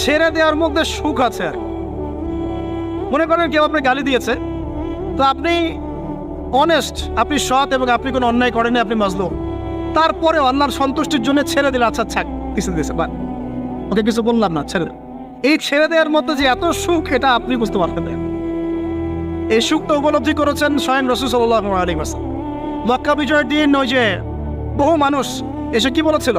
ছেড়ে দেওয়ার মধ্যে সুখ আছে আর। মনে করেন কেউ আপনি গালি দিয়েছে, তো আপনি অনেস্ট আপনি সৎ এবং আপনি কোনো অন্যায় করেনি আপনি মাজলুম। তারপরে আল্লাহর সন্তুষ্টির জন্য ছেড়ে দিলে আচ্ছা ছাক কিছু দিয়েছে বা ওকে, কিছু বললাম না, ছেড়ে। এই ছেড়ে দেওয়ার মধ্যে যে এত সুখ, এটা আপনি বুঝতে পারতেন না। এই সুখটা উপলব্ধি করেছেন স্বয়ং রসুল সাল্লাহ আলী মাসাল মক্কা বিজয়ের দিন ওই যে বহু মানুষ এসে কি বলেছিল?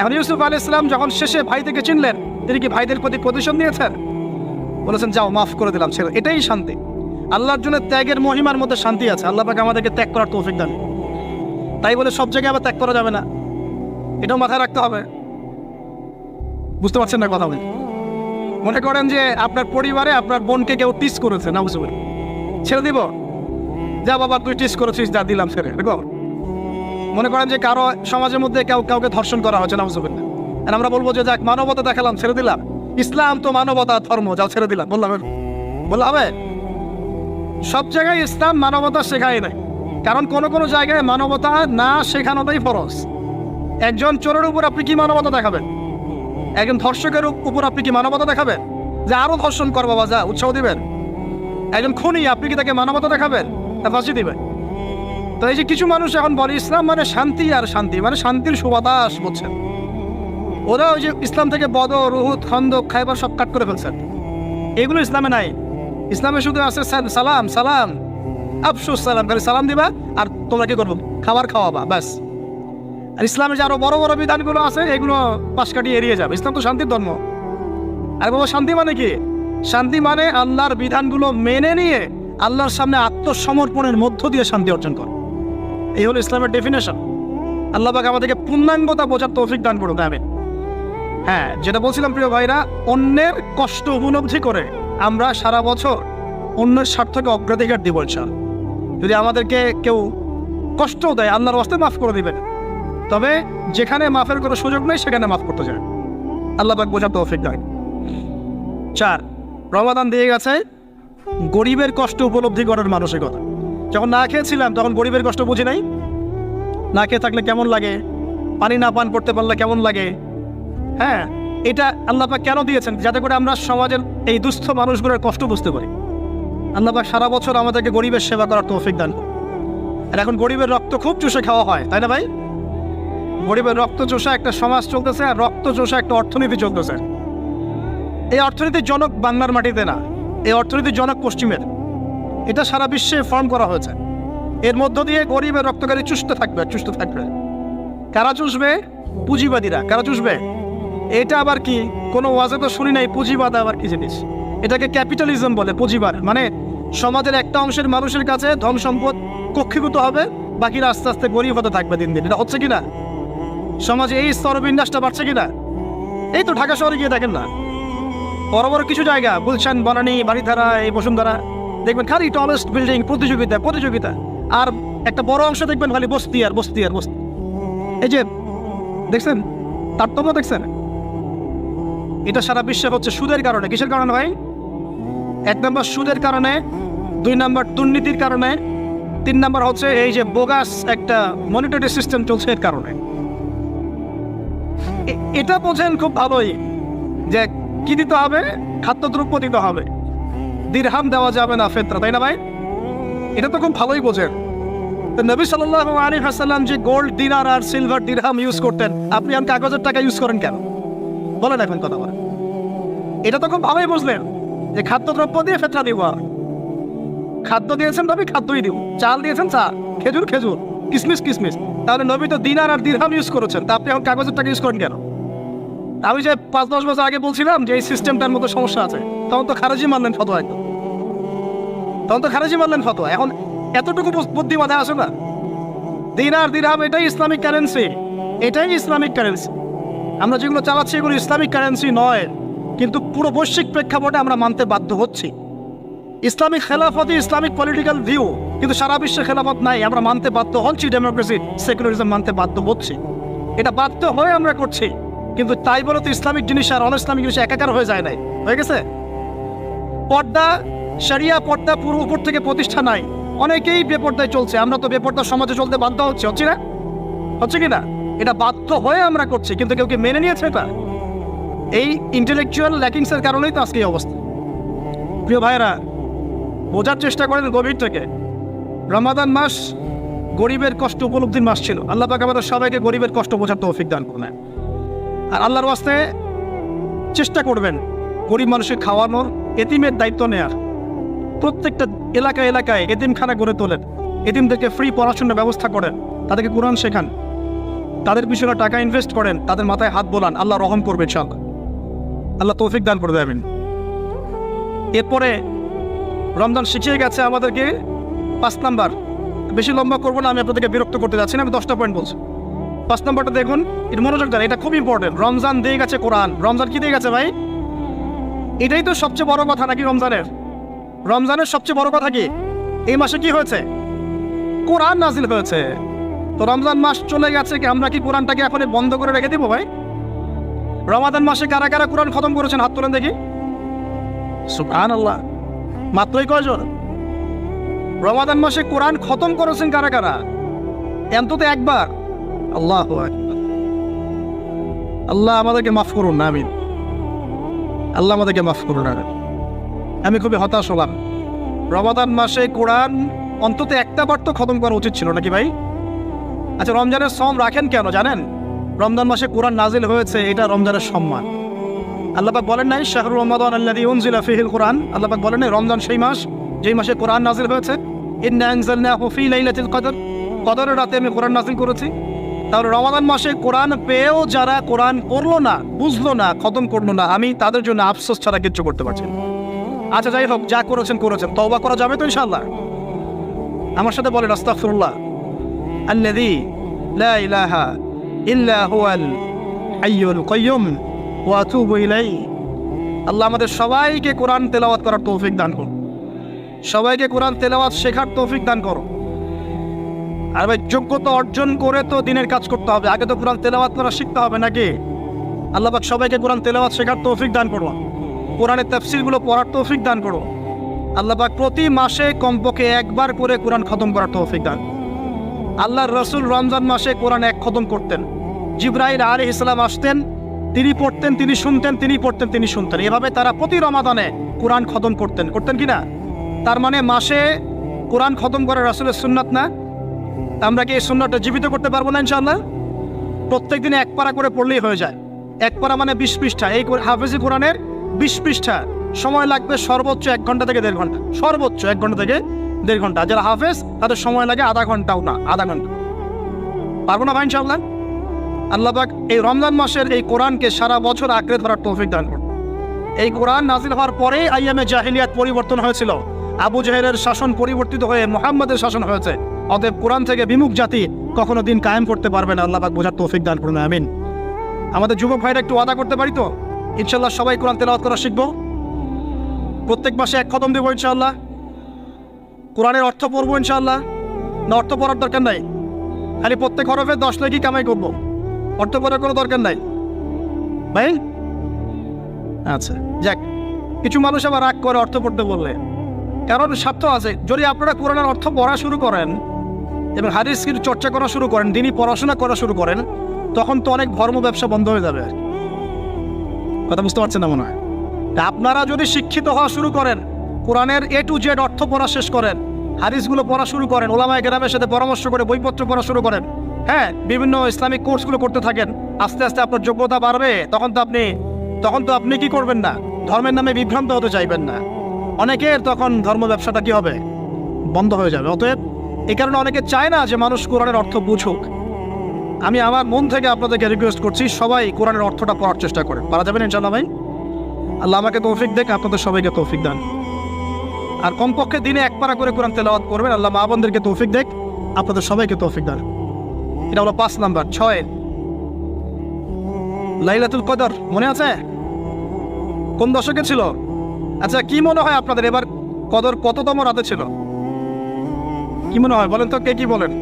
এখন ইউসুফ আলী ইসলাম যখন শেষে ভাই থেকে চিনলেন, তিনি কি ভাইদের প্রতি প্রতিশোধ নিয়েছেন? বলেছেন, যাও, মাফ করে দিলাম, ছেড়ে এটাই শান্তি। আল্লাহর জন্য ত্যাগের মহিমার মধ্যে শান্তি আছে। আল্লাহ পাকে আমাদেরকে ত্যাগ করার তৌফিক দান তাই বলে সব জায়গায় আবার ত্যাগ করা যাবে না। এটাও মাথায় রাখতে হবে। বুঝতে পারছেন না কথা বলে? মনে করেন যে আপনার পরিবারে আপনার বোনকে কেউ টিস করেছে না বুঝতে ছেড়ে দিব। যা বাবা, তুই টিস করেছিস, যা দিলাম, ছেড়ে দেখো মনে করেন যে কারও সমাজের মধ্যে কেউ কাউকে ধর্ষণ করা হচ্ছে না। বুঝতে আর আমরা বলব যে, যাক, মানবতা দেখালাম, ছেড়ে দিলাম। ইসলাম তো মানবতা, ধর্ম যা ছেড়ে দিলাম, বললাম বললাম সব জায়গায় ইসলাম মানবতা শেখায় নাই। কারণ কোন কোন জায়গায় মানবতা না শেখানোটাই ফরজ। একজন চোরের উপর আপনি কি মানবতা দেখাবেন? একজন ধর্ষকের উপর আপনি কি মানবতা দেখাবেন? যে আরও ধর্ষণ কর বাবা, যা, উৎসাহ দিবেন। একজন খুনি, আপনি কি তাকে মানবতা দেখাবেন? ফাঁসি দিবেন। তো এই যে কিছু মানুষ এখন বলে, ইসলাম মানে শান্তি আর শান্তি মানে শান্তির সুবাতাস, বলছেন। ওরা ওই যে ইসলাম থেকে বদ রুহুদ খন্দক, খাইবার সব কাট করে ফেলছেন। এগুলো ইসলামে নাই। ইসলামে শুধু আছে সালাম সালাম, আফসুস, সালাম, খালি সালাম দিবা আর তোমরা কি করব? খাবার খাওয়াবা, ব্যাস। আর ইসলামে যে আরও বড় বড় বিধানগুলো আছে, এগুলো পাশ কাটিয়ে এড়িয়ে যাবে। ইসলাম তো শান্তির ধর্ম। আর বাবা, শান্তি মানে কি? শান্তি মানে আল্লাহর বিধানগুলো মেনে নিয়ে আল্লাহর সামনে আত্মসমর্পণের মধ্য দিয়ে শান্তি অর্জন কর। এই হলো ইসলামের ডেফিনেশন আল্লাহবাক আমাদেরকে পূর্ণাঙ্গতা বোঝার তৌফিক দান করুন আমি হ্যাঁ যেটা বলছিলাম, প্রিয় ভাইরা, অন্যের কষ্ট উপলব্ধি করে আমরা সারা বছর অন্যের স্বার্থকে অগ্রাধিকার দিব, ইনশাআল্লাহ। যদি আমাদেরকে কেউ কষ্টও দেয়, আল্লাহর ওয়াস্তে মাফ করে দিবেন। তবে যেখানে মাফের কোনো সুযোগ নেই, সেখানে মাফ করতে চায়। আল্লাহ পাক বোঝার তৌফিক দেয় চার, রমাদান দিয়ে গেছে। গরিবের কষ্ট উপলব্ধি করার মানসিকতা। যখন না খেয়েছিলাম, তখন গরিবের কষ্ট বুঝি নাই? না খেয়ে থাকলে কেমন লাগে? পানি না পান করতে পারলে কেমন লাগে? হ্যাঁ এটা আল্লাহ পাক কেন দিয়েছেন? যাতে করে আমরা সমাজের এই দুস্থ মানুষগুলোর কষ্ট বুঝতে পারি। আল্লাহ পাক সারা বছর আমাদেরকে গরিবের সেবা করার তৌফিক দান। আর এখন গরিবের রক্ত খুব চুষে খাওয়া হয়, তাই না ভাই? গরিবের রক্ত চোষা একটা সমাজ চলতেছে, আর রক্ত চোষা একটা অর্থনীতি চলতেছে। এই অর্থনীতির জনক বাংলার মাটিতে না, এই অর্থনীতির জনক পশ্চিমের। এটা সারা বিশ্বে ফর্ম করা হয়েছে। এর মধ্য দিয়ে গরিবের রক্তকারী চুষতে থাকবে চুষতে থাকবে। কারা চুষবে? পুঁজিবাদীরা। কারা চুষবে? এটা আবার কি? কোনো ওয়াজে তো শুনি নাই, পুঁজিবাদ আবার কি জিনিস? এটাকে ক্যাপিটালিজম বলে, পুঁজিবাদ। মানে সমাজের একটা অংশের মানুষের কাছে ধন সম্পদ কক্ষীভূত হবে, বাকিরা আস্তে আস্তে গরিব হতে থাকবে দিন দিন। এটা হচ্ছে কিনা? সমাজে এই স্তরবিন্যাসটা বাড়ছে কিনা? এই তো ঢাকা শহরে গিয়ে দেখেন না। বড় বড় কিছু জায়গা, গুলশান, বনানী বাড়িধারা এই বসুন্ধরা। দেখবেন খালি টলেস্ট বিল্ডিং প্রতিযোগিতা প্রতিযোগিতা। আর একটা বড় অংশ দেখবেন খালি বস্তি আর বস্তি আর বস্তি এই যে, দেখছেন? তারতম্য দেখছেন? এটা সারা বিশ্বে হচ্ছে সুদের কারণে। কিসের কারণে ভাই? এক নম্বর সুদের কারণে, দুই নম্বর দুর্নীতির কারণে, তিন নম্বর হচ্ছে এই যে বোগাস একটা মনিটরি সিস্টেম চলছে এর কারণে। এটা বোঝেন খুব ভালোই যে কি দিতে হবে? খাদ্যদ্রব্য দিতে হবে। দিরহাম দেওয়া যাবে না ফেতরা, তাই না ভাই? এটা তো খুব ভালোই বোঝেন। তো নবী সাল্লাহ আলী হাসাল্লাম যে গোল্ড দিনার আর সিলভার দিরহাম ইউজ করতেন, আপনি আর কাগজের টাকা ইউজ করেন কেন? বলেন এখন কথা বলেন। এটা তো খুব ভালোই বুঝলেন যে খাদ্যদ্রব্য দিয়ে ফেতরা দিব আর। খাদ্য দিয়েছেন নবী খাদ্যই দিব। চাল দিয়েছেন চা খেজুর খেজুর, কিসমিস কিসমিস। তাহলে নবী তো দিনার আর দিরহাম ইউজ করেছেন, তা আপনি এখন কাগজের টাকা ইউজ করেন কেন? আমি যে পাঁচ দশ বছর আগে বলছিলাম যে এই সিস্টেমটার মধ্যে সমস্যা আছে, তখন তো খারাজি মানলেন ফতোয়া একদম। তখন তো খারাজি মানলেন ফতোয়া। এখন এতটুকু বুদ্ধি মাথায় আসে না? দিনার দিরহাম এটাই ইসলামিক কারেন্সি এটাই ইসলামিক কারেন্সি আমরা যেগুলো চালাচ্ছি এগুলো ইসলামিক কারেন্সি নয়, কিন্তু পুরো বৈশ্বিক প্রেক্ষাপটে আমরা মানতে বাধ্য হচ্ছি। ইসলামিক খেলাফত ইসলামিক পলিটিক্যাল ভিউ কিন্তু সারা বিশ্বে খেলাফত নাই, আমরা মানতে বাধ্য হচ্ছি ডেমোক্রেসি সেকুলারিজম মানতে বাধ্য হচ্ছি। এটা বাধ্য হয়ে আমরা করছি। কিন্তু তাই বলে তো ইসলামিক জিনিস আর অন ইসলামিক জিনিস একাকার হয়ে যায় নাই। হয়ে গেছে? পর্দা সারিয়া পর্দা পুরো উপর থেকে প্রতিষ্ঠা নাই। অনেকেই বেপর্দায় চলছে। আমরা তো বেপর্দা সমাজে চলতে বাধ্য হচ্ছে হচ্ছে না? হচ্ছে কি না? এটা বাধ্য হয়ে আমরা করছি, কিন্তু কেউ কি মেনে নিয়েছে এটা? এই ইন্টেলেকচুয়াল ল্যাকিংসের কারণেই তো আজকে এই অবস্থা। প্রিয় ভাইরা বোঝার চেষ্টা করেন গভীর থেকে। রমাদান মাস গরিবের কষ্ট উপলব্ধির মাস ছিল। আল্লাহ পাক আমাদের সবাইকে গরিবের কষ্ট বোঝার তৌফিক দান করলেন আর আল্লাহর ওয়াস্তে চেষ্টা করবেন গরিব মানুষের খাওয়ানোর, এতিমের দায়িত্ব নেয়ার। প্রত্যেকটা এলাকায় এলাকায় এতিমখানা গড়ে তোলেন। এতিমদেরকে ফ্রি পড়াশোনার ব্যবস্থা করেন। তাদেরকে কোরআন শেখান। তাদের পিছনে টাকা ইনভেস্ট করেন। তাদের মাথায় হাত বোলান। আল্লাহ রহম করবে ইনশাআল্লাহ। আল্লাহ তৌফিক দান করে দেবেন এরপরে রমজান শিখিয়ে গেছে আমাদেরকে পাঁচ নাম্বার। বেশি লম্বা করব না, আমি আপনাদেরকে বিরক্ত করতে যাচ্ছি না, আমি দশটা পয়েন্ট বলছি। পাঁচ নম্বরটা দেখুন, এটা মনোযোগ দেন, এটা খুব ইম্পর্টেন্ট রমজান দিয়ে গেছে কোরআন। রমজান কি দিয়ে গেছে ভাই? এটাই তো সবচেয়ে বড় কথা নাকি রমজানের? রমজানের সবচেয়ে বড় কথা কি? এই মাসে কি হয়েছে? কোরআন নাজিল হয়েছে। তো রমজান মাস চলে গেছে কি, আমরা কি কোরআনটাকে এখন বন্ধ করে রেখে দিব ভাই? রমাদান মাসে কারা কারা কোরআন খতম করেছেন, হাত তোলেন দেখি। সুবহান আল্লাহ মাত্রই কয়জন? রমাদান মাসে কোরআন খতম করেছেন কারা কারা? অন্তত একবার। আল্লাহ আল্লাহ আমাদেরকে মাফ করুন না আমিন। আল্লাহ আমাদেরকে মাফ করুন আমি খুবই হতাশ হলাম। রমাদান মাসে কোরআন অন্তত একটা বার তো খতম করা উচিত ছিল, নাকি ভাই? আচ্ছা রমজানের সম রাখেন কেন, জানেন? রমজান মাসে কোরআন নাজিল হয়েছে, এটা রমজানের সম্মান। আল্লাপাক বলেন নাই শাহরুর রমাদান আল্লাহ উনজিলা ফিহিল কোরআন আল্লাপাক বলেন নাই, রমজান সেই মাস, যেই মাসে কোরআন নাজিল হয়েছে। ফি কদরের রাতে আমি কোরআন নাজিল করেছি। তাহলে রমাদান মাসে কোরআন পেয়েও যারা কোরআন পড়ল না, বুঝলো না, খতম করল না, আমি তাদের জন্য আফসোস ছাড়া কিচ্ছু করতে পারছি আচ্ছা যাই হোক, যা করেছেন করেছেন, তওবা করা যাবে তো ইনশাআল্লাহ? আমার সাথে বলেন, আস্তাগফিরুল্লাহ। আল্লাযী লা ইলাহা ইল্লা হুয়াল হাইয়ুল কাইয়ুম ওয়া আতুবু ইলাইহি। আল্লাহ আমাদের সবাইকে কোরআন তেলাওয়াত করার তৌফিক দান করুন। সবাইকে কোরআন তেলাওয়াত শেখার তৌফিক দান করো আর ভাই, যোগ্যতা অর্জন করে তো দিনের কাজ করতে হবে। আগে তো কোরআন তেলাওয়াত করা শিখতে হবে নাকি? আল্লাহ পাক সবাইকে কোরআন তেলাওয়াত শেখার তৌফিক দান করো কোরআনের তাফসিরগুলো পড়ার তৌফিক দান করো আল্লাহ পাক প্রতি মাসে কমপক্ষে একবার করে কোরআন খতম করার তৌফিক দান। আল্লাহর রসুল রমজান মাসে কোরআন এক খতম করতেন। জিব্রাইল আলী ইসলাম আসতেন, তিনি পড়তেন, তিনি শুনতেন, তিনি পড়তেন, তিনি শুনতেন। এভাবে তারা প্রতি রমাদানে কোরআন খতম করতেন। করতেন কি না? তার মানে মাসে কোরআন খতম করা রাসুলের সুন্নাত না? আমরা কি এই সুন্নাতটা জীবিত করতে পারব না ইনশাআল্লাহ? প্রত্যেক দিনে এক পারা করে পড়লেই হয়ে যায়। এক পারা মানে বিশ পৃষ্ঠা। এই হাফেজি কোরআনের বিশ পৃষ্ঠা। সময় লাগবে সর্বোচ্চ এক ঘণ্টা থেকে দেড় ঘণ্টা। সর্বোচ্চ এক ঘণ্টা থেকে দেড় ঘণ্টা। যারা হাফেজ, তাদের সময় লাগে আধা ঘন্টাও না, আধা ঘণ্টা। পারব না ভাই ইনশাআল্লাহ? আল্লাহবাক এই রমজান মাসের এই কোরআনকে সারা বছর আঁকড়ে ধরার তৌফিক দান করুন। এই কোরআন নাজিল হওয়ার পরে আইয়ামে জাহিলিয়াত পরিবর্তন হয়েছিল। আবু জাহেলের শাসন পরিবর্তিত হয়ে মোহাম্মদের শাসন হয়েছে। অতএব কোরআন থেকে বিমুখ জাতি কখনো দিন কায়েম করতে পারবে না। আল্লাহবাক বোঝার তৌফিক দান করুন, আমিন। আমাদের যুবক ভাইরা একটু ওয়াদা করতে পারি তো? ইনশাল্লাহ সবাই কোরআন তেলাওয়াত করা শিখব। প্রত্যেক মাসে এক খতম দেবো ইনশাআল্লাহ। কোরআনের অর্থ পড়ব ইনশাআল্লাহ। না, অর্থ পড়ার দরকার নাই। খালি প্রত্যেক হরফে দশ লেখি কামাই করব। অর্থ পড়ার কোনো দরকার নাই। ভাই? আচ্ছা যাক। কিছু মানুষ আবার রাগ করে অর্থ পড়তে বললে। কারণ স্বার্থ আছে। যদি আপনারা কোরআনের অর্থ পড়া শুরু করেন এবং হাদিসের চর্চা করা শুরু করেন দিনই পড়াশোনা করা শুরু করেন, তখন তো অনেক ধর্ম ব্যবসা বন্ধ হয়ে যাবে। কথা বুঝতে পারছেন না মনে হয়? আপনারা যদি শিক্ষিত হওয়া শুরু করেন, কোরআনের এ টু জেড অর্থ পড়া শেষ করেন, হাদিসগুলো পড়া শুরু করেন, ওলামায় গ্রামের সাথে পরামর্শ করে বইপত্র পড়া শুরু করেন হ্যাঁ বিভিন্ন ইসলামিক কোর্সগুলো করতে থাকেন, আস্তে আস্তে আপনার যোগ্যতা বাড়বে, তখন তো আপনি, তখন তো আপনি কি করবেন না? ধর্মের নামে বিভ্রান্ত হতে চাইবেন না। অনেকের তখন ধর্ম ব্যবসাটা কি হবে? বন্ধ হয়ে যাবে। অতএব এই কারণে অনেকে চায় না যে মানুষ কোরআনের অর্থ বুঝুক। আমি আমার মন থেকে আপনাদেরকে রিকোয়েস্ট করছি, সবাই কোরআনের অর্থটা পড়ার চেষ্টা করেন। পারা যাবেন ইনশাল্লাহ ভাই? আল্লাহ আমাকে তৌফিক দেখ আপনাদের সবাইকে তৌফিক দান। আর কমপক্ষে দিনে এক পারা করে কোরআন তেলাওয়াত করবেন, আল্লাহ মা বোনদেরকে তৌফিক দেখ আপনাদের সবাইকে তৌফিক দান। এটা হলো পাঁচ নাম্বার, ছয়। লাইলাতুল কদর, মনে আছে? কোন দশকে ছিল? আচ্ছা কি মনে হয় আপনাদের? এবার কদর কততম রাতে ছিল? কি মনে হয় বলেন তো, কে কি বলেন?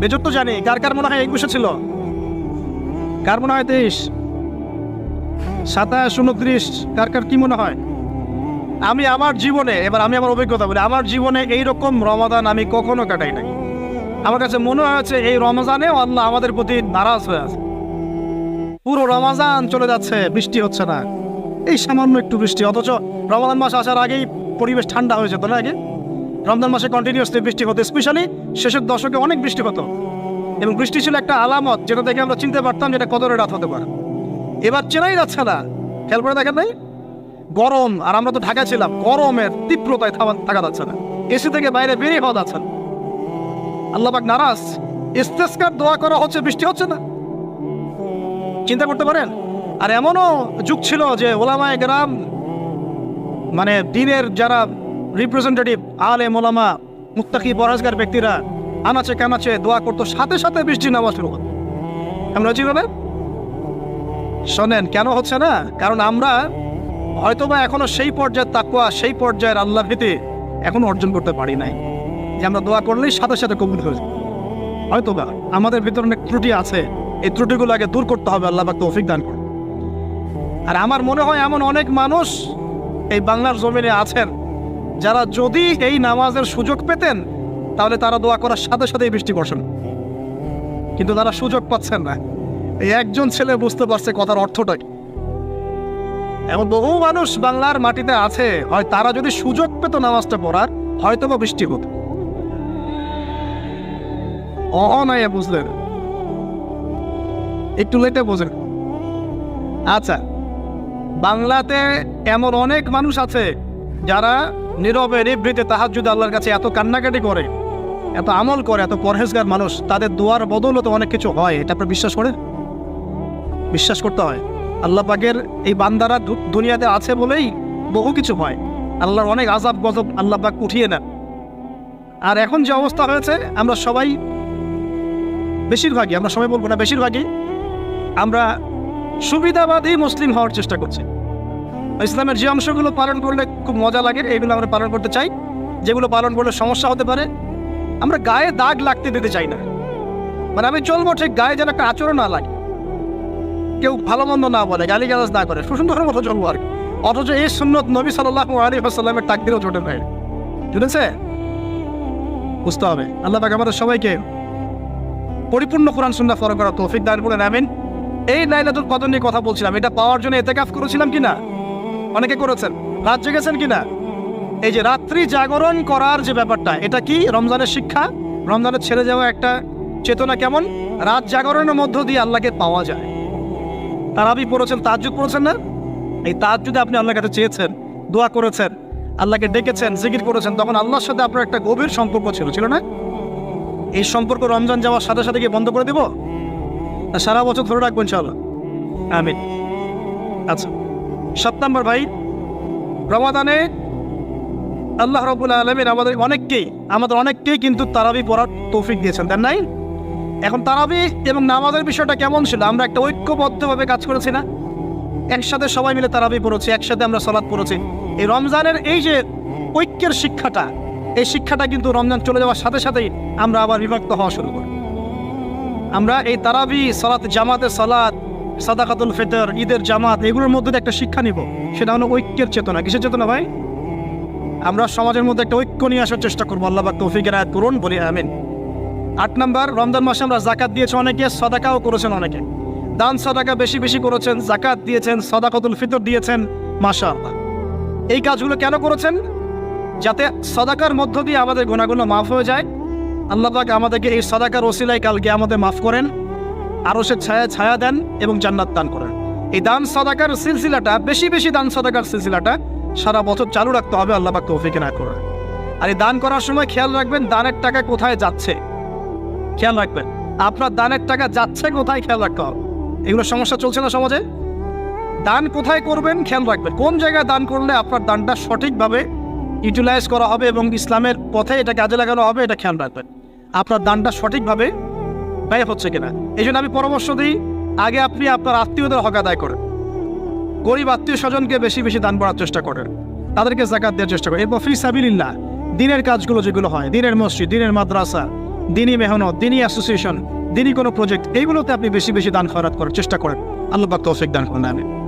বেজর তো জানি, কার কার মনে হয় একুশে ছিল? কার মনে হয় তেইশ? সাতাশ, উনত্রিশ, কার কার কি মনে হয়? আমি আমার জীবনে, এবার আমি আমার অভিজ্ঞতা বলি, আমার জীবনে এই রকম রমাদান আমি কখনো কাটাই নাই। আমার কাছে মনে হয়েছে, এই রমজানে আল্লাহ আমাদের প্রতি নারাজ হয়ে আছে। পুরো রমাজান চলে যাচ্ছে, বৃষ্টি হচ্ছে না। এই সামান্য একটু বৃষ্টি, অথচ রমাদান মাস আসার আগেই পরিবেশ ঠান্ডা হয়ে যেত না আগে? রমজান মাসে কন্টিনিউসলি বৃষ্টি হতো স্পেশালি শেষের দশকে অনেক বৃষ্টি হতো। এবং বৃষ্টি ছিল একটা আলামত, যেটা দেখে আমরা চিনতে পারতাম যেটা কদরের রাত হতে পারে। এবার চেনাই যাচ্ছে না। খেয়াল করে দেখেন নাই? গরম, আর আমরা তো ঢাকা ছিলাম, গরমের তীব্রতায় থাকা- থাকা যাচ্ছে না। এসি থেকে বাইরে বেরিয়ে হওয়া যাচ্ছে না। আল্লাহবাক নারাজ। ইস্তেস্কার দোয়া করা হচ্ছে, বৃষ্টি হচ্ছে না। চিন্তা করতে পারেন? আর এমনও যুগ ছিল যে ওলামায় গ্রাম মানে দিনের যারা রিপ্রেজেন্টেটিভ, আলে মোলামা মুক্তাকি পরাজগার ব্যক্তিরা আনাচে কানাচে দোয়া করতো, সাথে সাথে বৃষ্টি নামা শুরু হতো। আমরা না শোনেন, কেন হচ্ছে না? কারণ আমরা হয়তোবা এখনও সেই পর্যায়ের তাকুয়া সেই পর্যায়ের আল্লাহ ভীতি এখনও অর্জন করতে পারি নাই। যে আমরা দোয়া করলেই সাথে সাথে কবুল হয়ে হয়তোবা আমাদের ভিতরে অনেক ত্রুটি আছে, এই ত্রুটিগুলো আগে দূর করতে হবে, আল্লাহ পাক তৌফিক দান করুন। আর আমার মনে হয় এমন অনেক মানুষ এই বাংলার জমিনে আছেন যারা যদি এই নামাজের সুযোগ পেতেন, তাহলে তারা দোয়া করার সাথে সাথেই বৃষ্টি বর্ষণ কিন্তু তারা সুযোগ পাচ্ছেন না। এই একজন ছেলে বুঝতে পারছে কথার অর্থটাই। এমন বহু মানুষ বাংলার মাটিতে আছে, হয় তারা যদি সুযোগ পেত নামাজটা পড়ার হয়তো বা বৃষ্টি হতো। অনায়া বুঝলেন। একটু লেটে বোঝেন। আচ্ছা বাংলাতে এমন অনেক মানুষ আছে যারা নীরবে নিবৃতে তাহার যদি আল্লাহর কাছে এত কান্নাকাটি করে, এত আমল করে, এত পরহেজগার মানুষ, তাদের দোয়ার বদৌলতে অনেক কিছু হয়, এটা আপনার বিশ্বাস করেন? বিশ্বাস করতে হয়। আল্লাহ পাকের এই বান্দারা দুনিয়াতে আছে বলেই বহু কিছু হয়। আল্লাহর অনেক আজাব গজব আল্লাহ পাক উঠিয়ে নেন। আর এখন যে অবস্থা হয়েছে, আমরা সবাই বেশিরভাগই, আমরা সবাই বলব না বেশিরভাগই, আমরা সুবিধাবাদী মুসলিম হওয়ার চেষ্টা করছি। ইসলামের যে অংশগুলো পালন করলে খুব মজা লাগে, এগুলো আমরা পালন করতে চাই। যেগুলো পালন করলে সমস্যা হতে পারে। আমরা গায়ে দাগ লাগতে দিতে চাই না। মানে আমি চলবো ঠিক, গায়ে যেন একটা আচরণ না লাগে। কেউ ভালো মন্দ না বলে গালি গালাজ না করে সুসুন্দরের মতো চলবো আর কি। অথচ এই সুন্নত নবী সাল্লাহ আলী আসাল্লামের টাক দিলেও জোটে নাই বুঝেছে বুঝতে হবে। আল্লাহ পাক আমাদের সবাইকে পরিপূর্ণ কোরআন সুন্দর ফলো করা তৌফিক দান করে নেবেন এই লাইলাতুল কদর নিয়ে কথা বলছিলাম, এটা পাওয়ার জন্য এতে এতেকাফ করেছিলাম কিনা? অনেকে করেছেন। রাত জেগেছেন কিনা? এই যে রাত্রি জাগরণ করার যে ব্যাপারটা, এটা কি রমজানের শিক্ষা? রমজানের ছেড়ে যাওয়া একটা চেতনা কেমন? রাত জাগরণের মধ্য দিয়ে আল্লাহকে পাওয়া যায়। তারাবি পড়েছেন, তাজ্জুদ পড়েছেন না? এই তাজ্জুদে আপনি আল্লাহর কাছে চেয়েছেন, দোয়া করেছেন, আল্লাহকে ডেকেছেন, জিকির করেছেন, তখন আল্লাহর সাথে আপনার একটা গভীর সম্পর্ক ছিল ছিল না? এই সম্পর্ক রমজান যাওয়ার সাথে সাথে কি বন্ধ করে দেব? সারা বছর ধরে রাখব ইনশাআল্লাহ। আমিন। আচ্ছা সাত নম্বর ভাই রমাদানে আল্লাহ রবুল আলমিন আমাদের অনেককেই আমাদের অনেককেই কিন্তু তারাবি পড়ার তৌফিক দিয়েছেন তার নাই? এখন তারাবি এবং নামাজের বিষয়টা কেমন ছিল? আমরা একটা ঐক্যবদ্ধভাবে কাজ করেছি না? একসাথে সবাই মিলে তারাবি পড়েছি, একসাথে আমরা সলাৎ পড়েছি। এই রমজানের এই যে ঐক্যের শিক্ষাটা, এই শিক্ষাটা কিন্তু রমজান চলে যাওয়ার সাথে সাথেই আমরা আবার বিভক্ত হওয়া শুরু করি। আমরা এই তারাবি সলাৎ জামাতের সলাৎ সাদাকাতুল ফেতর, ঈদের জামাত, এগুলোর মধ্যে একটা শিক্ষা নিব। সেটা হলো ঐক্যের চেতনা। কিসের চেতনা ভাই? আমরা সমাজের মধ্যে একটা ঐক্য নিয়ে আসার চেষ্টা করব। আল্লাহ তৌফিকের আয়াত করুন বলি আমিন। আট নম্বর, রমজান মাসে আমরা জাকাত দিয়েছি অনেকে, সদাকাও করেছেন অনেকে। দান সদাকা বেশি বেশি করেছেন জাকাত দিয়েছেন, সদাকাতুল ফিতর দিয়েছেন মাশা আল্লাহ এই কাজগুলো কেন করেছেন? যাতে সদাকার মধ্য দিয়ে আমাদের গুণাগুলো মাফ হয়ে যায়। আল্লাহ আমাদেরকে এই সদাকার ওসিলায় কালকে আমাদের মাফ করেন। আরও সে ছায়া ছায়া দেন এবং জান্নাত দান করেন। এই দান সদাকার সিলসিলাটা, বেশি বেশি দান সদাকার সিলসিলাটা সারা বছর চালু রাখতে হবে, আল্লাহ পাক তৌফিকে না করে আর এই দান করার সময় খেয়াল রাখবেন দানের টাকা কোথায় যাচ্ছে। খেয়াল রাখবেন, আপনার দানের টাকা যাচ্ছে কোথায় খেয়াল রাখতে হবে। এগুলো সমস্যা চলছে না সমাজে? দান কোথায় করবেন খেয়াল রাখবেন, কোন জায়গায় দান করলে আপনার দানটা সঠিকভাবে ইউটিলাইজ করা হবে এবং ইসলামের পথে এটা কাজে লাগানো হবে, এটা খেয়াল রাখবেন। আপনার দানটা সঠিকভাবে ব্যয় হচ্ছে কিনা? এই আমি পরামর্শ দিই, আগে আপনি আপনার আত্মীয়দের হক আদায় করেন। গরিব আত্মীয় স্বজনকে বেশি বেশি দান করার চেষ্টা করেন। তাদেরকে জাকাত দেওয়ার চেষ্টা করেন। এরপর ফি সাবিল্লা দিনের কাজগুলো যেগুলো হয়, দিনের মসজিদ, দিনের মাদ্রাসা, দিনী মেহনত, দিনী অ্যাসোসিয়েশন দিনী কোনো প্রজেক্ট এইগুলোতে আপনি বেশি বেশি দান খরাত করার চেষ্টা করেন। আল্লাহ তৌফিক দান করেন আমি